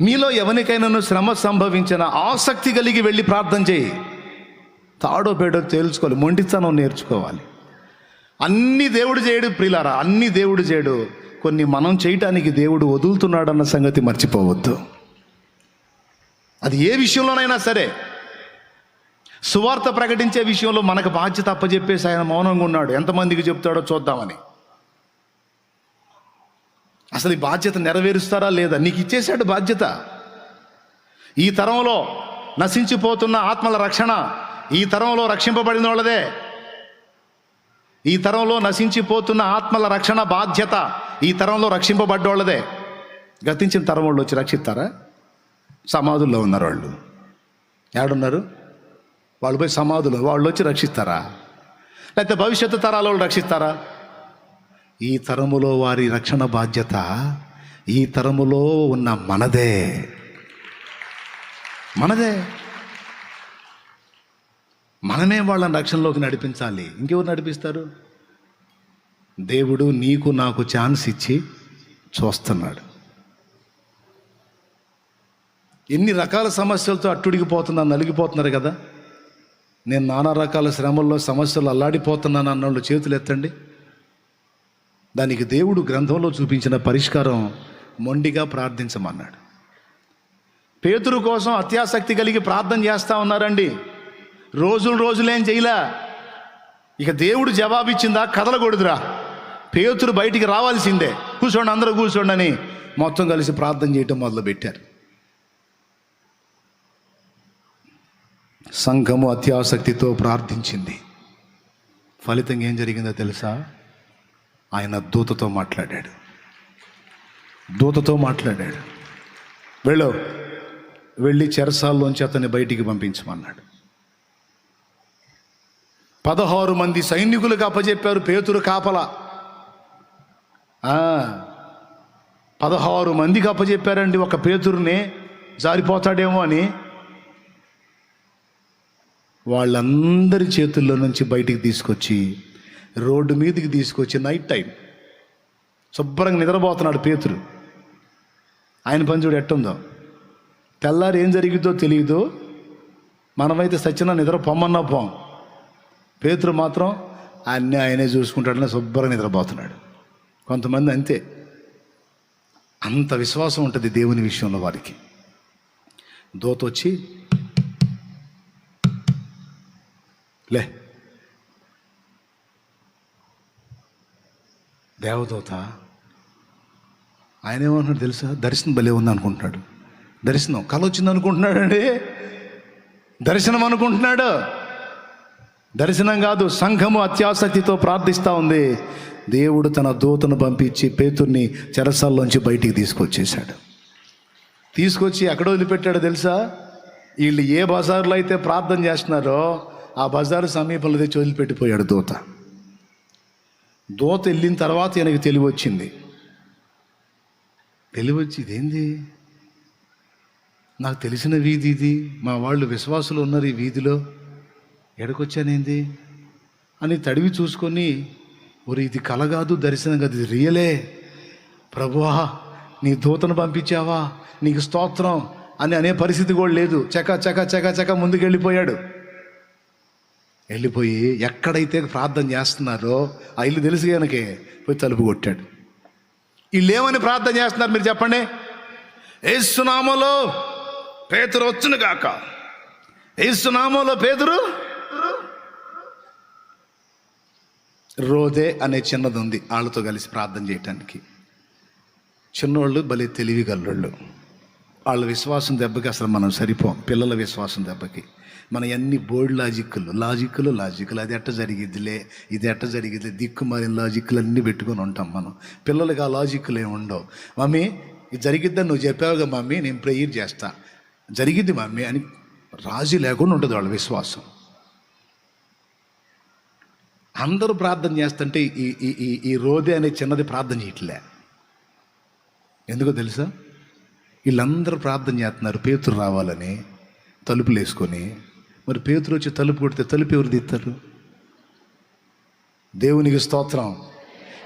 మీలో ఎవరికైనాను శ్రమ సంభవించిన ఆసక్తి కలిగి వెళ్ళి ప్రార్థన చేయి. తాడో పేడో తేల్చుకోవాలి మొండితనం నేర్చుకోవాలి. అన్ని దేవుడు చేయడు ప్రిలారా అన్ని దేవుడు చేయడు. కొన్ని మనం చేయటానికి దేవుడు వదులుతున్నాడన్న సంగతి మర్చిపోవద్దు. అది ఏ విషయంలోనైనా సరే సువార్త ప్రకటించే విషయంలో మనకు బాధ్యత అప్పచెప్పేసి ఆయన మౌనంగా ఉన్నాడు. ఎంతమందికి చెప్తాడో చూద్దామని. అసలు ఈ బాధ్యత నెరవేరుస్తారా లేదా? నీకు ఇచ్చేశాడు బాధ్యత. ఈ తరంలో నశించిపోతున్న ఆత్మల రక్షణ ఈ తరంలో రక్షింపబడిన వాళ్ళదే. ఈ తరంలో నశించిపోతున్న ఆత్మల రక్షణ బాధ్యత ఈ తరంలో రక్షింపబడ్డోళ్ళదే గతించిన తరం వాళ్ళు వచ్చి రక్షిస్తారా? సమాధుల్లో ఉన్నారు వాళ్ళు. ఏడున్నారు? వాళ్ళు పోయి సమాధులు వాళ్ళు వచ్చి రక్షిస్తారా? లేకపోతే భవిష్యత్తు తరాల వాళ్ళు రక్షిస్తారా? ఈ తరములో వారి రక్షణ బాధ్యత ఈ తరములో ఉన్న మనదే. మనదే. మనమే వాళ్ళని రక్షణలోకి నడిపించాలి. ఇంకెవరు నడిపిస్తారు? దేవుడు నీకు నాకు ఛాన్స్ ఇచ్చి చూస్తున్నాడు. ఎన్ని రకాల సమస్యలతో అట్టుడిగిపోతున్నా నలిగిపోతున్నారు కదా? నేను నానా రకాల శ్రమల్లో సమస్యలు అల్లాడిపోతున్నాను అన్నోళ్ళు చేతులు ఎత్తండి. దానికి దేవుడు గ్రంథంలో చూపించిన పరిష్కారం మొండిగా ప్రార్థించమన్నాడు. పేతురు కోసం అత్యాసక్తి కలిగి ప్రార్థన చేస్తా ఉన్నారండి. రోజులు రోజులేం చేయలే. ఇక దేవుడు జవాబిచ్చిందా? కదలకూడదురా. పేతురు బయటికి రావాల్సిందే. కూర్చోండి అందరూ కూర్చోండి అని మొత్తం కలిసి ప్రార్థన చేయటం మొదలుపెట్టారు. సంఘము అత్యాసక్తితో ప్రార్థించింది. ఫలితంగా ఏం జరిగిందో తెలుసా? ఆయన దూతతో మాట్లాడాడు. దూతతో మాట్లాడాడు. వెళ్ళు వెళ్ళి చెరసాల్లోంచి అతన్ని బయటికి పంపించమన్నాడు. పదహారు మంది సైనికులకు అప్పచెప్పారు పేతురు కాపల. పదహారు మందికి అప్పచెప్పారండి ఒక పేతురుని జారిపోతాడేమో అని. వాళ్ళందరి చేతుల్లో నుంచి బయటికి తీసుకొచ్చి రోడ్డు మీదకి తీసుకొచ్చి నైట్ టైం శుభ్రంగా నిద్రపోతున్నాడు పేతురు. ఆయన పని చూడు ఎట్టుందో. తెల్లారి ఏం జరిగిందో తెలియదు మనమైతే సచిన నిద్ర పొమ్మన్నా పోం. పేతురు మాత్రం అన్నీ ఆయనే చూసుకుంటాడని శుభ్రంగా నిద్రపోతున్నాడు. కొంతమంది అంతే. అంత విశ్వాసం ఉంటుంది దేవుని విషయంలో వారికి. దోత వచ్చి లే దేవదూత. ఆయన ఏమంటున్నాడు తెలుసా? దర్శనం భలే ఉంది అనుకుంటున్నాడు దర్శనం కళ వచ్చింది అనుకుంటున్నాడండి. దర్శనం అనుకుంటున్నాడు. దర్శనం కాదు సంఘము అత్యాసక్తితో ప్రార్థిస్తూ ఉంది. దేవుడు తన దూతను పంపించి పేతుర్ని చెరసాల్లోంచి బయటికి తీసుకొచ్చేశాడు. తీసుకొచ్చి ఎక్కడ వదిలిపెట్టాడో తెలుసా? వీళ్ళు ఏ బజార్లో అయితే ప్రార్థన చేస్తున్నారో ఆ బజారు సమీపంలో తెచ్చి వదిలిపెట్టిపోయాడు దూత. దూత వెళ్ళిన తర్వాత ఈయనకి తెలివి వచ్చింది తెలివి వచ్చి ఇదేంది నాకు తెలిసిన వీధి ఇది. మా వాళ్ళు విశ్వాసులు ఉన్నారు ఈ వీధిలో. ఎడకొచ్చానేంది అని తడివి చూసుకొని ఒరి ఇది కలగాదు దర్శనం కాదు ఇది రియలే. ప్రభువా నీ దూతను పంపించావా? నీకు స్తోత్రం అని అనే పరిస్థితి కూడా లేదు. చక చక చక చక ముందుకెళ్ళిపోయాడు. వెళ్ళిపోయాడు వెళ్ళిపోయి ఎక్కడైతే ప్రార్థన చేస్తున్నారో ఆ ఇల్లు తెలుసు కనుకే పోయి తలుపు కొట్టాడు. వీళ్ళు ఏమని ప్రార్థన చేస్తున్నారు మీరు చెప్పండి? ఏసునామలో పేతురు వచ్చును కాక ఏసునామలో పేతురు? రోదే అనే చిన్నది ఉంది వాళ్ళతో కలిసి ప్రార్థన చేయటానికి. చిన్నోళ్ళు భలే తెలివి గల్లోళ్ళు వాళ్ళ విశ్వాసం దెబ్బకి అసలు మనం సరిపోం పిల్లల విశ్వాసం దెబ్బకి. మన అన్ని బోర్డు లాజిక్లు లాజిక్లు లాజిక్లు. అది ఎట్ట జరిగిద్దిలే ఇది ఎట్ట జరిగిద్దిలే దిక్కు మారిన లాజిక్లు అన్నీ పెట్టుకొని ఉంటాం మనం. పిల్లలకి ఆ లాజిక్లు ఏమి ఉండవు. మమ్మీ ఇది జరిగిద్దని నువ్వు చెప్పావుగా మమ్మీ నేను ప్రేయర్ చేస్తా. జరిగిద్ది మమ్మీ అని రాజీ లేకుండా ఉంటుంది వాళ్ళ విశ్వాసం. అందరూ ప్రార్థన చేస్తుంటే ఈ ఈ ఈ ఈ రోదే అనే చిన్నది ప్రార్థన చేయట్లే. ఎందుకో తెలుసా? వీళ్ళందరూ ప్రార్థన చేస్తున్నారు పేతురు రావాలని తలుపులు వేసుకొని మరి పేతులు వచ్చి తలుపు కొడితే తలుపు ఎవరు తీస్తారు? దేవునికి స్తోత్రం.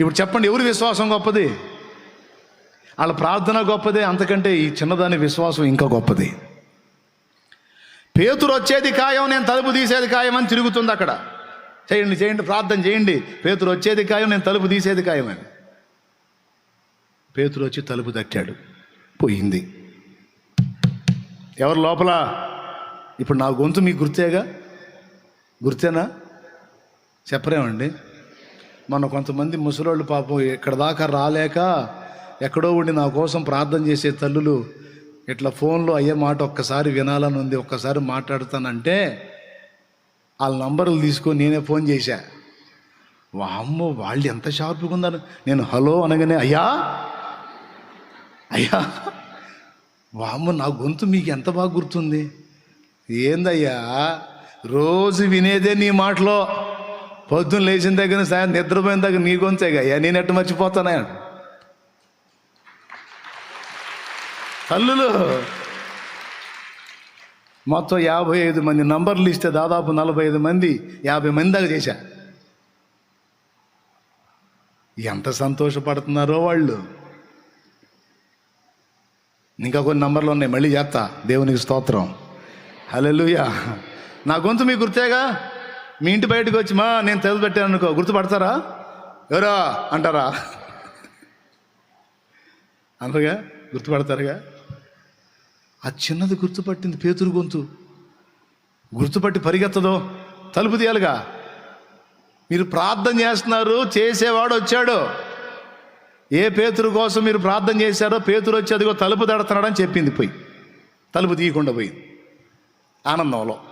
ఇప్పుడు చెప్పండి ఎవరి విశ్వాసం గొప్పది? వాళ్ళ ప్రార్థన గొప్పదే అంతకంటే ఈ చిన్నదాని విశ్వాసం ఇంకా గొప్పది. పేతురు వచ్చేది ఖాయం నేను తలుపు తీసేది ఖాయం అని తిరుగుతుంది అక్కడ. చేయండి చేయండి ప్రార్థన చేయండి. పేతురు వచ్చేది ఖాయం నేను తలుపు తీసేది ఖాయం అని. పేతురు వచ్చి తలుపు తట్టాడు. పోయింది. ఎవరు లోపల? ఇప్పుడు నా గొంతు మీకు గుర్తేగా? గుర్తేనా? చెప్పరేమండి. మన కొంతమంది ముసలోళ్ళు పాపం ఇక్కడ దాకా రాలేక ఎక్కడో ఉండి నా కోసం ప్రార్థన చేసే తల్లులు ఇట్లా ఫోన్లో అయ్యే మాట ఒక్కసారి వినాలని ఉంది ఒక్కసారి మాట్లాడుతానంటే వాళ్ళ నంబర్లు తీసుకొని నేనే ఫోన్ చేశా. వామ్మో వాళ్ళు ఎంత షార్ప్గా ఉన్నారు. నేను హలో అనగానే అయ్యా అయ్యా వామ్మో నా గొంతు మీకు ఎంత బాగా గుర్తుంది? ఏందయ్యా? రోజు వినేదే నీ మాటలో. పొద్దున్న లేచిన దగ్గర సాయం నిద్రపోయిన దగ్గర నీ గొంతేగా. అయ్యా నేను ఎట్టు మర్చిపోతానా తల్లులు మొత్తం యాభై ఐదు మంది నంబర్లు ఇస్తే దాదాపు నలభై ఐదు మంది యాభై మంది దాకా చేశా. ఎంత సంతోషపడుతున్నారో వాళ్ళు. ఇంకా కొన్ని నంబర్లు ఉన్నాయి మళ్ళీ చేస్తా. దేవునికి స్తోత్రం. హల్లెలూయా. నా గొంతు మీకు గుర్తేగా? మీ ఇంటి బయటకు వచ్చి మా నేను తెలుగు పెట్టాను అనుకో. గుర్తుపడతారా? ఎవరా? అంటారా? అనరుగా? గుర్తుపడతారుగా? ఆ చిన్నది గుర్తుపట్టింది పేతురు గొంతు. గుర్తుపట్టి పరిగెత్తదో? తలుపు తీయాలిగా. మీరు ప్రార్థన చేస్తున్నారు చేసేవాడు వచ్చాడు. ఏ పేతురు కోసం మీరు ప్రార్థన చేశారో పేతురు వచ్చి అదిగో తలుపు తడతాడని చెప్పింది పోయి. తలుపు తీయకుండా పోయింది. ఆనందంలో.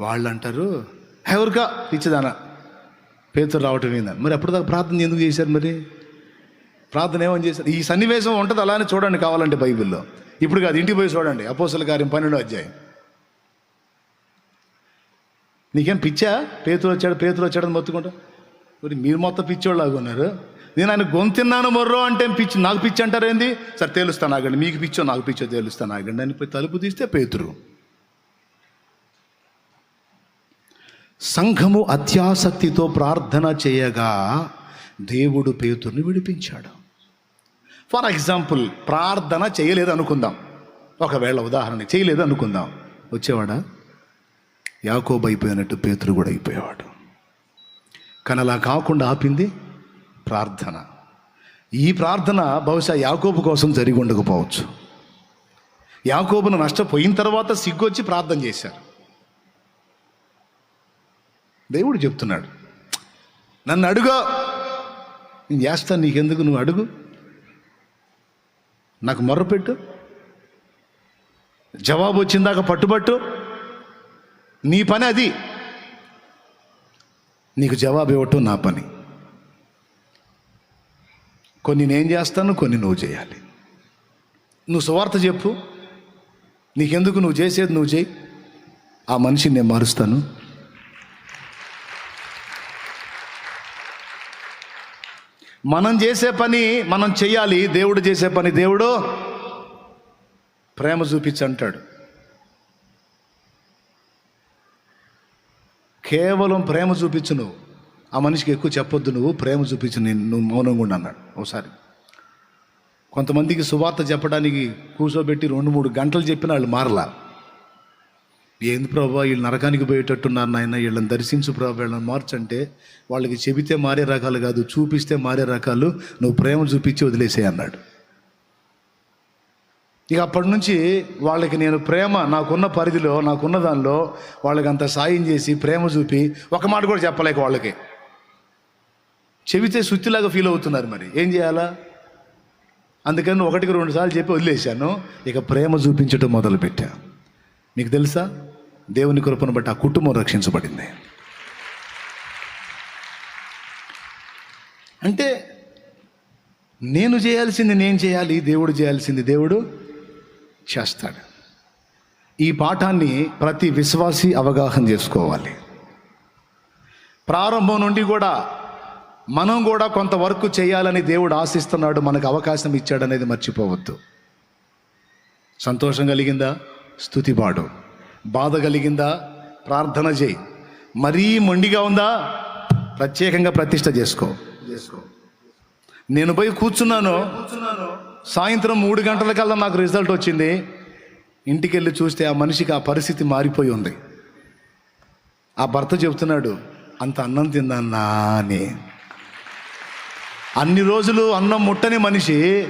వాళ్ళు అంటారు ఎవరికా? పిచ్చిదానా. పేతులు రావటం ఏందని మరి అప్పటిదాకా ప్రార్థన ఎందుకు చేశారు మరి? ప్రార్థన ఏమని చేశారు? ఈ సన్నివేశం ఉంటుంది అలానే చూడండి కావాలంటే బైబిల్లో. ఇప్పుడు కాదు ఇంటికి పోయి చూడండి. అపోసల కార్యం పన్నెండో అధ్యాయం. నీకేం పిచ్చా? పేతులు వచ్చాడు పేతురు వచ్చాడని మొత్తుకుంటా? మరి మీరు మొత్తం పిచ్చోళ్ళలాగా ఉన్నారు. నేను ఆయన గొంతిన్నాను మొర్రో అంటే పిచ్చి నాకు పిచ్చి అంటారు ఏంది సరే తేలుస్తాను ఆగండి. మీకు పిచ్చో నాకు పిచ్చో తేలుస్తాను ఆగండి. అని పోయి తలుపు తీస్తే పేతురు. సంఘము అత్యాసక్తితో ప్రార్థన చేయగా దేవుడు పేతుర్ని విడిపించాడు. ఫర్ ఎగ్జాంపుల్ ప్రార్థన చేయలేదు అనుకుందాం. ఒకవేళ ఉదాహరణ చేయలేదు అనుకుందాం. వచ్చేవాడా? యాకోబ్ అయిపోయినట్టు పేతురు కూడా అయిపోయేవాడు. కానీ అలా కాకుండా ఆపింది ప్రార్థన. ఈ ప్రార్థన బహుశా యాకోబు కోసం జరిగి ఉండకపోవచ్చు. యాకోబును నష్టపోయిన తర్వాత సిగ్గొచ్చి ప్రార్థన చేశారు. దేవుడు చెప్తున్నాడు నన్ను అడుగో. నేను చేస్తాను నీకెందుకు నువ్వు అడుగు. నాకు మొర్రపెట్టు జవాబు వచ్చిందాక పట్టుబట్టు. నీ పని అది. నీకు జవాబు ఇవ్వటం నా పని. కొన్ని నేను చేస్తాను కొన్ని నువ్వు చేయాలి. నువ్వు సువార్త చెప్పు. నీకెందుకు నువ్వు చేసేది నువ్వు చేయి. ఆ మనిషిని నేను మారుస్తాను. మనం చేసే పని మనం చేయాలి దేవుడు చేసే పని దేవుడు ప్రేమ చూపించి అంటాడు. కేవలం ప్రేమ చూపించు నువ్వు. ఆ మనిషికి ఎక్కువ చెప్పొద్దు నువ్వు ప్రేమ చూపించు నేను నువ్వు మౌనంగా ఉండు అన్నాడు ఒకసారి. కొంతమందికి సువార్త చెప్పడానికి కూర్చోబెట్టి రెండు మూడు గంటలు చెప్పిన వాళ్ళు మారలా. ఏంది ప్రభా వీళ్ళు నరకానికి పోయేటట్టున్నారు నాయన వీళ్ళని దర్శించు ప్రభా వీళ్ళని మార్చంటే వాళ్ళకి చెబితే మారే రకాలు కాదు చూపిస్తే మారే రకాలు నువ్వు ప్రేమ చూపించి వదిలేసే అన్నాడు. ఇక అప్పటి నుంచి వాళ్ళకి నేను ప్రేమ నాకున్న పరిధిలో నాకున్న దానిలో వాళ్ళకి అంత సాయం చేసి ప్రేమ చూపి ఒక మాట కూడా చెప్పలేక వాళ్ళకి. చెబితే సుత్తిలాగా ఫీల్ అవుతున్నారు మరి. ఏం చేయాలా? అందుకని ఒకటికి రెండు సార్లు చెప్పి వదిలేశాను. ఇక ప్రేమ చూపించడం మొదలుపెట్టా. మీకు తెలుసా? దేవుని కృపను బట్టి ఆ కుటుంబం రక్షించబడింది. అంటే నేను చేయాల్సింది నేను చేయాలి దేవుడు చేయాల్సింది దేవుడు చేస్తాడు. ఈ పాఠాన్ని ప్రతి విశ్వాసి అవగాహన చేసుకోవాలి. ప్రారంభం నుండి కూడా మనం కూడా కొంత వర్క్ చేయాలని దేవుడు ఆశిస్తున్నాడు మనకు అవకాశం ఇచ్చాడనేది మర్చిపోవద్దు. సంతోషం కలిగిందా? స్థుతి పాడు. బాధ కలిగిందా? ప్రార్థన చేయి. మరీ మొండిగా ఉందా? ప్రత్యేకంగా ప్రతిష్ట చేసుకో. చేసుకో నేను పోయి కూర్చున్నాను. సాయంత్రం మూడు గంటలకల్లా నాకు రిజల్ట్ వచ్చింది. ఇంటికి వెళ్ళి చూస్తే ఆ మనిషికి ఆ పరిస్థితి మారిపోయి ఉంది. ఆ భర్త చెబుతున్నాడు అంత అన్నం తిందన్నా అని. అన్ని రోజులు అన్నం ముట్టని మనిషి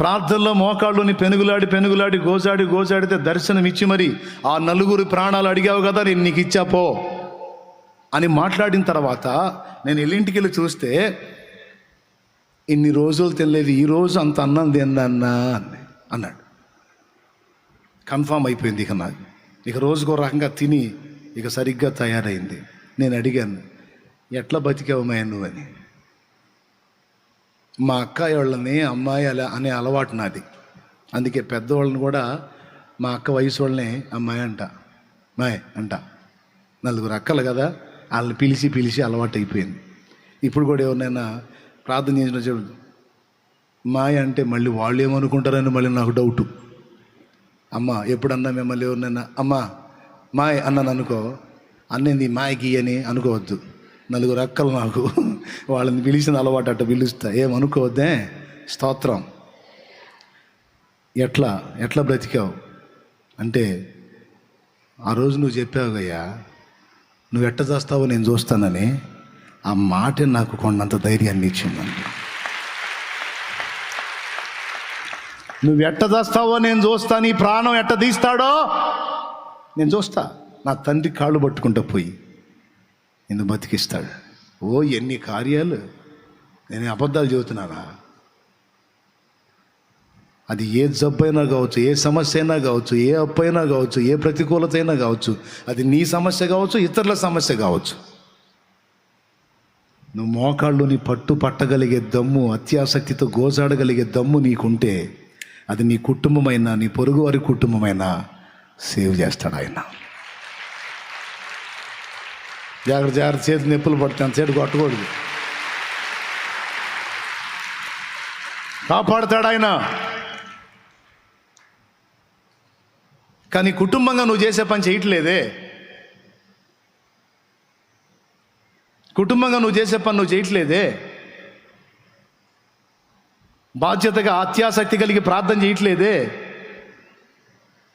ప్రార్థనలో మోకాళ్ళుని పెనుగులాడి పెనుగులాడి గోజాడి గోజాడితే దర్శనం ఇచ్చి మరి ఆ నలుగురు ప్రాణాలు అడిగావు కదా నేను నీకు ఇచ్చా పో అని మాట్లాడిన తర్వాత నేను ఇల్లింటికి వెళ్ళి చూస్తే ఇన్ని రోజులు తెలియదు ఈ రోజు అంత అన్నం తిందన్నా అని అన్నాడు. కన్ఫామ్ అయిపోయింది ఇక నాకు ఇక రోజుకో రకంగా తిని ఇక సరిగ్గా తయారైంది. నేను అడిగాను ఎట్లా బతికావు మాయ నువ్వని? మా అక్కాయి వాళ్ళని అమ్మాయి అలా అనే అలవాటు నాది. అందుకే పెద్దవాళ్ళని కూడా మా అక్క వయసు వాళ్ళని అమ్మాయి అంట మాయ్ అంట. నలుగురు అక్కలు కదా వాళ్ళని పిలిచి పిలిచి అలవాటు అయిపోయింది ఇప్పుడు కూడా ఎవరినైనా ప్రార్థన చేసిన చెప్పు మాయ అంటే మళ్ళీ వాళ్ళు ఏమనుకుంటారని మళ్ళీ నాకు డౌటు. అమ్మ ఎప్పుడన్నా మిమ్మల్ని ఎవరినైనా అమ్మ మాయ్ అన్నాను అనుకో అన్నింది మాయకి అని అనుకోవద్దు. నలుగురు అక్కలు నాకు. వాళ్ళని పిలిచిన అలవాటు అట్ట పిలుస్తా. ఏమనుకోవద్దే స్తోత్రం. ఎట్లా? ఎట్లా బ్రతికావు? అంటే ఆ రోజు నువ్వు చెప్పావుగయ్యా నువ్వు ఎట్ట చేస్తావో నేను చూస్తానని ఆ మాట నాకు కొండంత ధైర్యాన్ని ఇచ్చిందండి నువ్వు ఎట్ట చేస్తావో నేను చూస్తా నీ ప్రాణం ఎట్ట తీస్తాడో నేను చూస్తా. నా తండ్రి కాళ్ళు పట్టుకుంటా పోయి నిన్ను బతికిస్తాడు. ఓ ఎన్ని కార్యాలు? నేను అబద్ధాలు చెబుతున్నానా? అది ఏ జబ్బు అయినా కావచ్చు ఏ సమస్య అయినా కావచ్చు ఏ అప్పు అయినా కావచ్చు ఏ ప్రతికూలత అయినా కావచ్చు అది నీ సమస్య కావచ్చు ఇతరుల సమస్య కావచ్చు. నువ్వు మోకాళ్ళుని పట్టు పట్టగలిగే దమ్ము అత్యాసక్తితో గోజాడగలిగే దమ్ము నీకుంటే అది నీ కుటుంబమైనా నీ పొరుగువారి కుటుంబమైనా సేవ్ చేస్తాడు ఆయన. జాగ్రత్త జాగ్రత్త. చేతి నొప్పులు పడుతుంది అంతసేపు కొట్టకూడదు. కాపాడుతాడు ఆయన. కానీ కుటుంబంగా నువ్వు చేసే పని చేయట్లేదే. కుటుంబంగా నువ్వు చేసే పని నువ్వు చేయట్లేదే. బాధ్యతగా అత్యాసక్తి కలిగి ప్రార్థన చేయట్లేదే.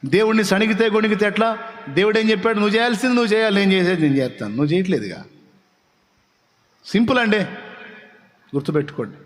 దేవుడిని సణిగితే గొణిగితే ఎట్లా? దేవుడు ఏం చెప్పాడు? నువ్వు చేయాల్సింది నువ్వు చేయాలి నేను చేసేది నేను చేస్తాను. నువ్వు చేయట్లేదుగా. సింపుల్ అండి. గుర్తుపెట్టుకోండి.